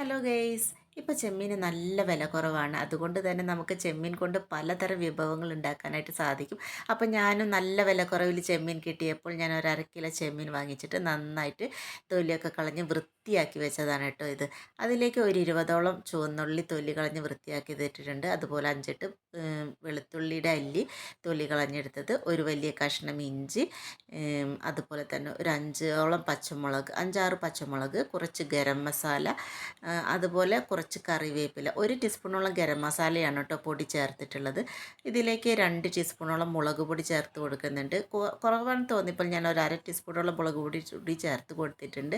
Hello guys ഇപ്പോൾ ചെമ്മീന് നല്ല വില കുറവാണ്. അതുകൊണ്ട് തന്നെ നമുക്ക് ചെമ്മീൻ കൊണ്ട് പലതരം വിഭവങ്ങൾ ഉണ്ടാക്കാനായിട്ട് സാധിക്കും. അപ്പോൾ ഞാനും നല്ല വില കുറവിൽ ചെമ്മീൻ കിട്ടിയപ്പോൾ ഞാൻ ഒരു അര കിലോ ചെമ്മീൻ വാങ്ങിച്ചിട്ട് നന്നായിട്ട് തൊലിയൊക്കെ കളഞ്ഞ് വൃത്തിയാക്കി വെച്ചതാണ് കേട്ടോ ഇത്. അതിലേക്ക് ഒരു ഇരുപതോളം ചുവന്നുള്ളി തൊലി കളഞ്ഞ് വൃത്തിയാക്കി ഇട്ടിട്ടുണ്ട്. അതുപോലെ അഞ്ചെട്ട് വെളുത്തുള്ളിയുടെ അല്ലി തൊലി കളഞ്ഞെടുത്തത് ഒരു വലിയ കഷ്ണം ഇഞ്ചി അതുപോലെ തന്നെ ഒരു അഞ്ചോളം പച്ചമുളക് അഞ്ചാറ് പച്ചമുളക് കുറച്ച് ഗരം മസാല അതുപോലെ കുറച്ച് കറിവേപ്പില ഒരു ടീസ്പൂണോളം ഗരം മസാലയാണ് കേട്ടോ പൊടി ചേർത്തിട്ടുള്ളത്. ഇതിലേക്ക് രണ്ട് ടീസ്പൂണോളം മുളക് പൊടി ചേർത്ത് കൊടുക്കുന്നുണ്ട്. കുറവാണ് തോന്നിയപ്പോൾ ഞാൻ ഒരു അര ടീസ്പൂണോളം മുളക് പൊടി കൂടി ചേർത്ത് കൊടുത്തിട്ടുണ്ട്.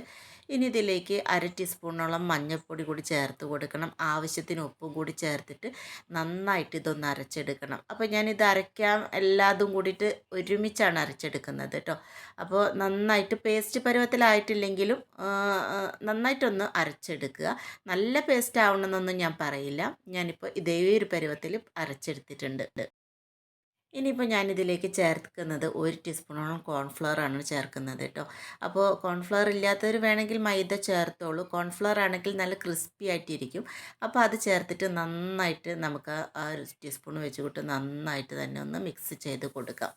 ഇനി ഇതിലേക്ക് അര ടീസ്പൂണോളം മഞ്ഞൾപ്പൊടി കൂടി ചേർത്ത് കൊടുക്കണം. ആവശ്യത്തിന് ഉപ്പും കൂടി ചേർത്തിട്ട് നന്നായിട്ട് ഇതൊന്ന് അരച്ചെടുക്കണം. അപ്പോൾ ഞാനിത് അരയ്ക്കാൻ എല്ലാതും കൂടിയിട്ട് ഒരുമിച്ചാണ് അരച്ചെടുക്കുന്നത് കേട്ടോ. അപ്പോൾ നന്നായിട്ട് പേസ്റ്റ് പരുവത്തിലായിട്ടില്ലെങ്കിലും നന്നായിട്ടൊന്ന് അരച്ചെടുക്കുക. നല്ല പേസ്റ്റ് ആവണമെന്നൊന്നും ഞാൻ പറയില്ല. ഞാനിപ്പോൾ ഇതേ ഒരു പരുവത്തിൽ അരച്ചെടുത്തിട്ടുണ്ട്. ഇനിയിപ്പോൾ ഞാനിതിലേക്ക് ചേർക്കുന്നത് ഒരു ടീസ്പൂണോളം കോൺഫ്ലവർ ആണ് ചേർക്കുന്നത് കേട്ടോ. അപ്പോൾ കോൺഫ്ലവർ ഇല്ലാത്തവർ വേണമെങ്കിൽ മൈദ ചേർത്തോളൂ. കോൺഫ്ലവർ ആണെങ്കിൽ നല്ല ക്രിസ്പി ആയിട്ടിരിക്കും. അപ്പോൾ അത് ചേർത്തിട്ട് നന്നായിട്ട് നമുക്ക് ആ ഒരു ടീസ്പൂൺ വെച്ച് നന്നായിട്ട് തന്നെ ഒന്ന് മിക്സ് ചെയ്ത് കൊടുക്കാം.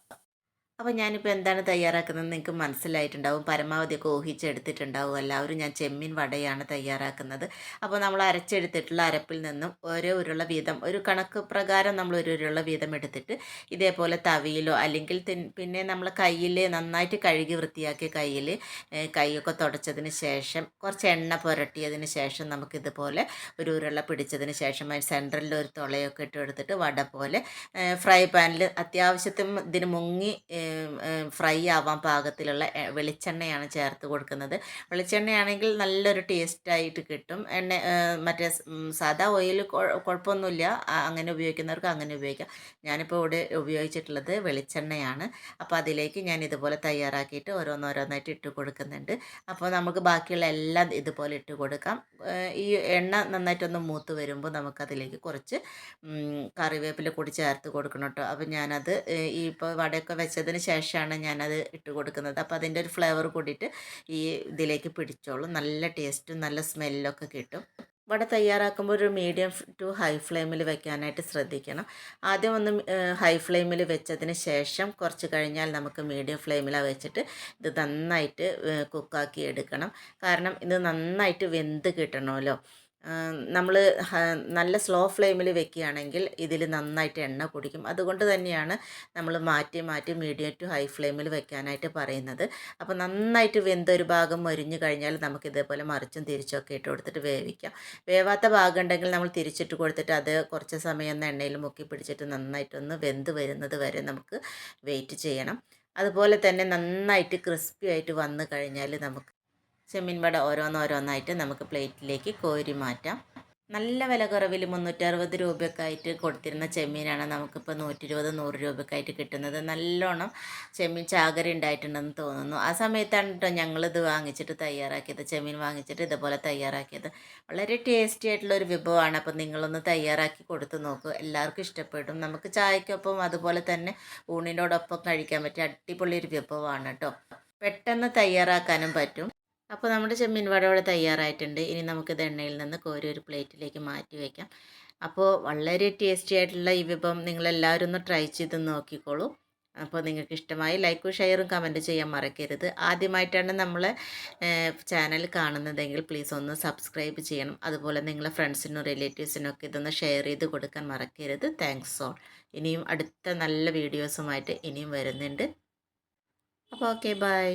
അപ്പോൾ ഞാനിപ്പോൾ എന്താണ് തയ്യാറാക്കുന്നത് നിങ്ങൾക്ക് മനസ്സിലായിട്ടുണ്ടാവും. പരമാവധിയൊക്കെ ഊഹിച്ചെടുത്തിട്ടുണ്ടാവും. എല്ലാവരും ഞാൻ ചെമ്മീൻ വടയാണ് തയ്യാറാക്കുന്നത്. അപ്പോൾ നമ്മൾ അരച്ചെടുത്തിട്ടുള്ള അരപ്പിൽ നിന്നും ഓരോ ഉരുള വീതം ഒരു കണക്ക് പ്രകാരം നമ്മൾ ഒരു ഉരുള വീതം എടുത്തിട്ട് ഇതേപോലെ തവിയിലോ അല്ലെങ്കിൽ പിന്നെ നമ്മൾ കയ്യിൽ നന്നായിട്ട് കഴുകി വൃത്തിയാക്കിയ കയ്യിൽ കൈയൊക്കെ തുടച്ചതിന് ശേഷം കുറച്ച് എണ്ണ പുരട്ടിയതിന് ശേഷം നമുക്കിതുപോലെ ഒരു ഉരുള പിടിച്ചതിന് ശേഷം അതിന് സെന്ററിൽ ഒരു തുളയൊക്കെ ഇട്ട് എടുത്തിട്ട് വട പോലെ ഫ്രൈ പാനിൽ അത്യാവശ്യത്തിന് ഇതിന് മുങ്ങി ഫ്രൈ ആവാൻ പാകത്തിലുള്ള വെളിച്ചെണ്ണയാണ് ചേർത്ത് കൊടുക്കുന്നത്. വെളിച്ചെണ്ണയാണെങ്കിൽ നല്ലൊരു ടേസ്റ്റായിട്ട് കിട്ടും. എണ്ണ മറ്റേ സാധാ ഓയിൽ കുഴപ്പമൊന്നുമില്ല അങ്ങനെ ഉപയോഗിക്കുന്നവർക്ക് അങ്ങനെ ഉപയോഗിക്കാം. ഞാനിപ്പോൾ ഇവിടെ ഉപയോഗിച്ചിട്ടുള്ളത് വെളിച്ചെണ്ണയാണ്. അപ്പോൾ അതിലേക്ക് ഞാൻ ഇതുപോലെ തയ്യാറാക്കിയിട്ട് ഓരോന്നോരോന്നായിട്ട് ഇട്ട് കൊടുക്കുന്നുണ്ട്. അപ്പോൾ നമുക്ക് ബാക്കിയുള്ള എല്ലാം ഇതുപോലെ ഇട്ട് കൊടുക്കാം. ഈ എണ്ണ നന്നായിട്ടൊന്ന് മൂത്ത് വരുമ്പോൾ നമുക്കതിലേക്ക് കുറച്ച് കറിവേപ്പില കൂടി ചേർത്ത് കൊടുക്കണം കേട്ടോ. അപ്പോൾ ഞാനത് ഈ ഇപ്പോൾ വടയൊക്കെ വെച്ചതിന് ശേഷമാണ് ഞാനത് ഇട്ട് കൊടുക്കുന്നത്. അപ്പോൾ അതിന്റെ ഒരു ഫ്ലേവർ കൂടിയിട്ട് ഈ ഇതിലേക്ക് പിടിച്ചോളും. നല്ല ടേസ്റ്റും നല്ല സ്മെല്ലൊക്കെ കിട്ടും. വട തയ്യാറാക്കുമ്പോൾ ഒരു മീഡിയം ടു ഹൈ ഫ്ലെയിമിൽ വെക്കാനായിട്ട് ശ്രദ്ധിക്കണം. ആദ്യം ഒന്ന് ഹൈ ഫ്ലെയിമിൽ വെച്ചതിന് ശേഷം കുറച്ച് കഴിഞ്ഞാൽ നമുക്ക് മീഡിയം ഫ്ലെയിമിലാണ് വെച്ചിട്ട് ഇത് നന്നായിട്ട് കുക്കാക്കി എടുക്കണം. കാരണം ഇത് നന്നായിട്ട് വെന്ത് കിട്ടണമല്ലോ. നമ്മൾ നല്ല സ്ലോ ഫ്ലെയിമിൽ വെക്കുകയാണെങ്കിൽ ഇതിൽ നന്നായിട്ട് എണ്ണ കുടിക്കും. അതുകൊണ്ട് തന്നെയാണ് നമ്മൾ മാറ്റി മാറ്റി മീഡിയം ടു ഹൈ ഫ്ലെയിമിൽ വെക്കാനായിട്ട് പറയുന്നത്. അപ്പോൾ നന്നായിട്ട് വെന്തൊരു ഭാഗം മൊരിഞ്ഞു കഴിഞ്ഞാൽ നമുക്ക് ഇതേപോലെ മറിച്ചും തിരിച്ചൊക്കെ ഇട്ട് കൊടുത്തിട്ട് വേവിക്കാം. വേവാത്ത ഭാഗം ഉണ്ടെങ്കിൽ നമ്മൾ തിരിച്ചിട്ട് കൊടുത്തിട്ട് അത് കുറച്ച് സമയം ഒന്ന് എണ്ണയിൽ മുക്കി പിടിച്ചിട്ട് നന്നായിട്ടൊന്ന് വെന്ത് വരുന്നത് വരെ നമുക്ക് വെയിറ്റ് ചെയ്യണം. അതുപോലെ തന്നെ നന്നായിട്ട് ക്രിസ്പി ആയിട്ട് വന്നു കഴിഞ്ഞാൽ നമുക്ക് ചെമ്മീൻ വട ഓരോന്നോരോന്നായിട്ട് നമുക്ക് പ്ലേറ്റിലേക്ക് കോരി മാറ്റാം. നല്ല വില കുറവിൽ മുന്നൂറ്ററുപത് രൂപയൊക്കെ ആയിട്ട് കൊടുത്തിരുന്ന ചെമ്മീനാണ് നമുക്കിപ്പോൾ നൂറ്റി ഇരുപത് നൂറ് രൂപയൊക്കെ ആയിട്ട് കിട്ടുന്നത്. നല്ലോണം ചെമ്മീൻ ചാകര ഉണ്ടായിട്ടുണ്ടെന്ന് തോന്നുന്നു. ആ സമയത്താണ് കേട്ടോ ഞങ്ങളിത് വാങ്ങിച്ചിട്ട് തയ്യാറാക്കിയത് ചെമ്മീൻ വാങ്ങിച്ചിട്ട് ഇതുപോലെ തയ്യാറാക്കിയത്. വളരെ ടേസ്റ്റി ആയിട്ടുള്ള ഒരു വിഭവമാണ്. അപ്പോൾ നിങ്ങളൊന്ന് തയ്യാറാക്കി കൊടുത്ത് നോക്കൂ. എല്ലാവർക്കും ഇഷ്ടപ്പെടും. നമുക്ക് ചായക്കൊപ്പം അതുപോലെ തന്നെ ഊണിനോടൊപ്പം കഴിക്കാൻ പറ്റിയ അടിപൊളി ഒരു വിഭവമാണ് കേട്ടോ പെട്ടെന്ന് തയ്യാറാക്കാനും പറ്റും. അപ്പോൾ നമ്മുടെ ചെമ്മീൻ വട ഇവിടെ തയ്യാറായിട്ടുണ്ട്. ഇനി നമുക്കിത് എണ്ണയിൽ നിന്ന് കോരി ഒരു പ്ലേറ്റിലേക്ക് മാറ്റി വയ്ക്കാം അപ്പോൾ വളരെ ടേസ്റ്റി ആയിട്ടുള്ള ഈ വിഭവം നിങ്ങളെല്ലാവരും ഒന്ന് ട്രൈ ചെയ്ത് നോക്കിക്കോളൂ. അപ്പോൾ നിങ്ങൾക്ക് ഇഷ്ടമായി ലൈക്കും ഷെയറും കമന്റ് ചെയ്യാൻ മറക്കരുത്. ആദ്യമായിട്ടാണ് നമ്മൾ ചാനൽ കാണുന്നതെങ്കിൽ പ്ലീസ് ഒന്ന് സബ്സ്ക്രൈബ് ചെയ്യണം. അതുപോലെ നിങ്ങളെ ഫ്രണ്ട്സിനും റിലേറ്റീവ്സിനും ഒക്കെ ഇതൊന്ന് ഷെയർ ചെയ്ത് കൊടുക്കാൻ മറക്കരുത്. Thanks all. ഇനിയും അടുത്ത നല്ല വീഡിയോസുമായിട്ട് ഇനിയും വരുന്നുണ്ട്. അപ്പോൾ ഓക്കെ ബൈ.